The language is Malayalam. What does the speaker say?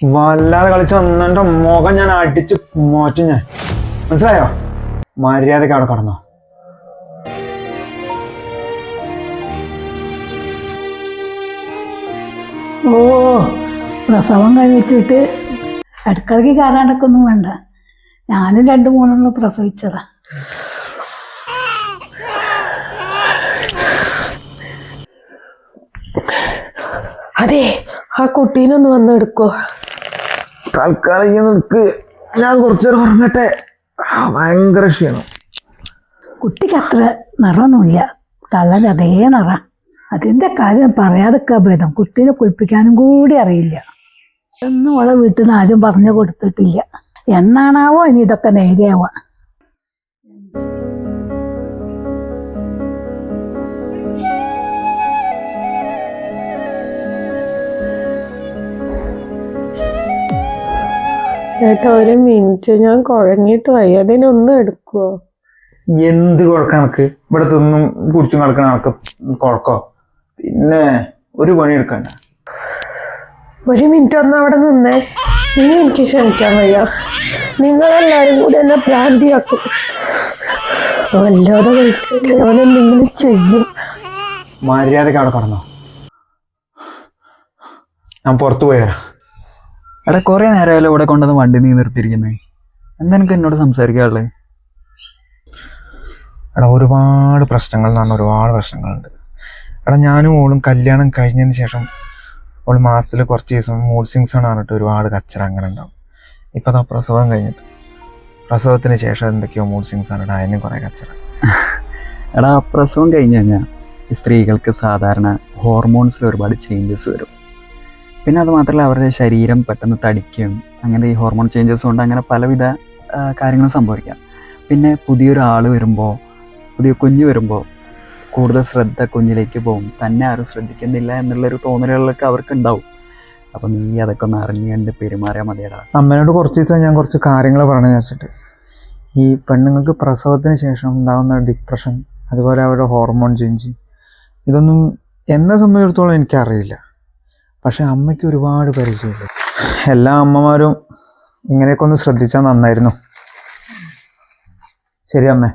വല്ലാതെ കളിച്ച് ഒന്നെ മുഖം ഞാൻ അടിച്ച് മോറ്റും ഞാൻ. മനസ്സിലായോ? മര്യാദയ്ക്ക് അവിടെ കടന്നോ. ഓ പ്രസവം കഴിച്ചിട്ട് അടുക്കളക്ക് കയറാണ്ടൊക്കെ ഒന്നും വേണ്ട. ഞാനും രണ്ട് മൂന്നെണ്ണം പ്രസവിച്ചതാ. അതെ ആ കുട്ടീനൊന്ന് വന്ന് എടുക്കോ തൽക്കാലം ഇങ്ങനെ ഞാൻ കുറച്ചേരം ഉറങ്ങട്ടെ. ഭയങ്കര ക്ഷീണം. കുട്ടിക്ക് അത്ര നിറമൊന്നുമില്ല. തള്ളൽ അതേ നിറ. അതിന്റെ കാര്യം പറയാതൊക്കെ ഭേദം. കുട്ടീനെ കുളിപ്പിക്കാനും കൂടി അറിയില്ല. ഒന്നും അവളെ വീട്ടിൽ നിന്ന് ആരും പറഞ്ഞു കൊടുത്തിട്ടില്ല. എന്നാണാവോ ഇനി ഇതൊക്കെ നേരെയാവുക ചേട്ടാ ഒരു മിനിറ്റ്. ഞാൻ കുഴങ്ങിയിട്ട് വയ്യ. അതിനൊന്നും എടുക്കുവോ എന്ത് കുഴക്കം കണക്ക് ഇവിടെ തിന്നും കുടിച്ചും കിടക്കണ കണക്ക് കുഴക്കോ? പിന്നെ ഒരു പണി എടുക്കണ്ട. ഒരു മിനിറ്റ് ഒന്ന് അവിടെ നിന്നേ. നീ എനിക്ക് ക്ഷമിക്കാൻ വയ്യ. നിങ്ങളെല്ലാരും കൂടെ എന്നെ ഭ്രാന്തിയാക്കും. വല്ലാതെ കഴിച്ചില്ല ചെയ്യും. മര്യാദയ്ക്ക് അവിടെ കടന്നോ. ഞാൻ പുറത്തു പോയാരാ എടാ കുറെ നേരമായാലും ഇവിടെ കൊണ്ടുവന്ന് വണ്ടി നീ നിർത്തിയിരിക്കുന്നേ. എന്താ എനിക്ക് എന്നോട് സംസാരിക്കാനുള്ളത് എടാ ഒരുപാട് പ്രശ്നങ്ങൾ എന്ന് പറഞ്ഞാൽ ഒരുപാട് പ്രശ്നങ്ങളുണ്ട്. എടാ ഞാനും ഓളും കല്യാണം കഴിഞ്ഞതിന് ശേഷം ഓൾ മാസത്തിൽ കുറച്ച് ദിവസം മൂഡ് സിങ്സ് ആണ് പറഞ്ഞിട്ട് ഒരുപാട് കച്ചറ അങ്ങനെ ഉണ്ടാവും. ഇപ്പം അതാ പ്രസവം കഴിഞ്ഞിട്ട്. പ്രസവത്തിന് ശേഷം എന്തൊക്കെയോ മൂഡ് സിങ്സ് ആണ്. അതിനും കുറേ കച്ചറ. എടാ പ്രസവം കഴിഞ്ഞ് കഴിഞ്ഞാൽ സ്ത്രീകൾക്ക് സാധാരണ ഹോർമോൺസിൽ ഒരുപാട് ചേഞ്ചസ് വരും. പിന്നെ അത് മാത്രമല്ല അവരുടെ ശരീരം പെട്ടെന്ന് തടിക്കും അങ്ങനെ ഈ ഹോർമോൺ ചേഞ്ചസ് കൊണ്ട് അങ്ങനെ പലവിധ കാര്യങ്ങൾ സംഭവിക്കാം. പിന്നെ പുതിയൊരു ആൾ വരുമ്പോൾ പുതിയ കുഞ്ഞ് വരുമ്പോൾ കൂടുതൽ ശ്രദ്ധ കുഞ്ഞിലേക്ക് പോകും. തന്നെ ആരും ശ്രദ്ധിക്കുന്നില്ല എന്നുള്ളൊരു തോന്നലുകളൊക്കെ അവർക്ക് ഉണ്ടാവും അപ്പം നീ അതൊക്കെ ഒന്ന് അറിഞ്ഞു കണ്ട് പെരുമാറിയാൽ മതിയടാ. അമ്മേനോട് കുറച്ച് ദിവസം ഞാൻ കുറച്ച് കാര്യങ്ങൾ പറഞ്ഞു വെച്ചിട്ട് ഈ പെണ്ണുങ്ങൾക്ക് പ്രസവത്തിന് ശേഷം ഉണ്ടാകുന്ന ഡിപ്രഷൻ അതുപോലെ അവരുടെ ഹോർമോൺ ചേഞ്ച് ഇതൊന്നും എന്നെ സംബന്ധിച്ചിടത്തോളം എനിക്കറിയില്ല. പക്ഷെ അമ്മയ്ക്ക് ഒരുപാട് പരിചയമുണ്ട്. എല്ലാ അമ്മമാരും ഇങ്ങനെയൊക്കെ ഒന്ന് ശ്രദ്ധിച്ചാൽ നന്നായിരുന്നു. ശരി അമ്മേ.